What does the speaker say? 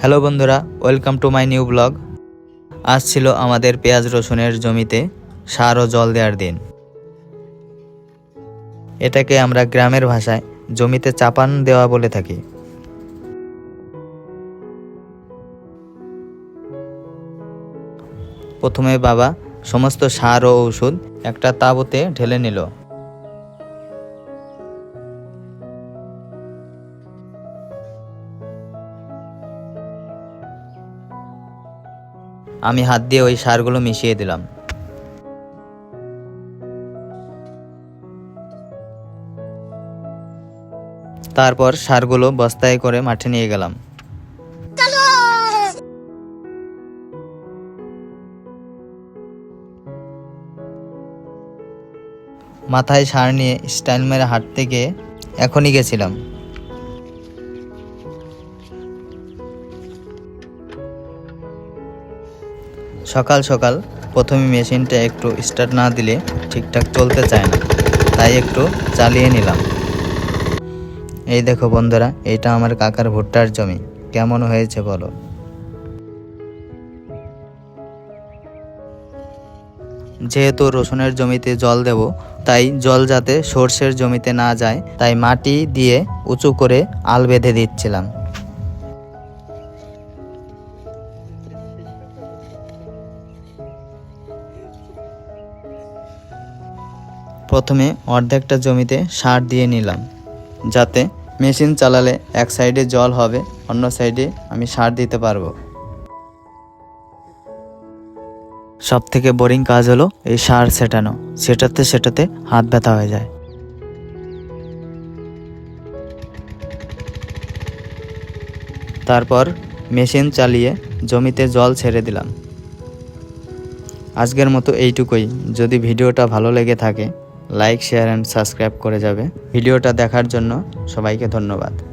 Hello বন্ধুরা, welcome to my new blog. আজ ছিল আমাদের পেঁয়াজ রসুনের জমিতে সার ও জল দেওয়ার দিন। এটাকে আমরা গ্রামের ভাষায় জমিতে চাপান দেওয়া বলে থাকি। প্রথমে বাবা সমস্ত সার ও ওষুধ একটা তাঁবুতে ঢেলে নিল। আমি হাত দিয়ে ওই সারগুলো মিশিয়ে দিলাম। তারপর সারগুলো বস্তায় করে মাঠে নিয়ে গেলাম। মাথায় সার নিয়ে স্টাইল মেরে হাঁটতে গিয়ে এখনই গেছিলাম। সকাল সকাল প্রথমে মেশিনটা একটু স্টার্ট না দিলে ঠিকঠাক চলতে চায় না। তাই একটু চালিয়ে নিলাম। এই দেখো বন্ধুরা, এটা আমার কাকার ভুট্টার জমি। কেমন হয়েছে বলো? যেহেতু রসুনের জমিতে জল দেব, তাই জল যাতে সর্ষের জমিতে না যায়, তাই মাটি দিয়ে উঁচু করে আল বেঁধে দিচ্ছিলাম। প্রথমে অর্ধেকটা জমিতে সার দিয়ে নিলাম, যাতে মেশিন চালালে এক সাইডে জল হবে, অন্য সাইডে আমি সার দিতে পারব। সব থেকে বোরিং কাজ হলো এই সার সেটানো সেটাতে সেটাতে হাত ব্যথা হয়ে যায়। তারপর মেশিন চালিয়ে জমিতে জল ছেড়ে দিলাম। আজকের মতো এইটুকুই। যদি ভিডিওটা ভালো লেগে থাকে লাইক শেয়ার অ্যান্ড সাবস্ক্রাইব করে যাবে। ভিডিওটা দেখার জন্য সবাইকে ধন্যবাদ।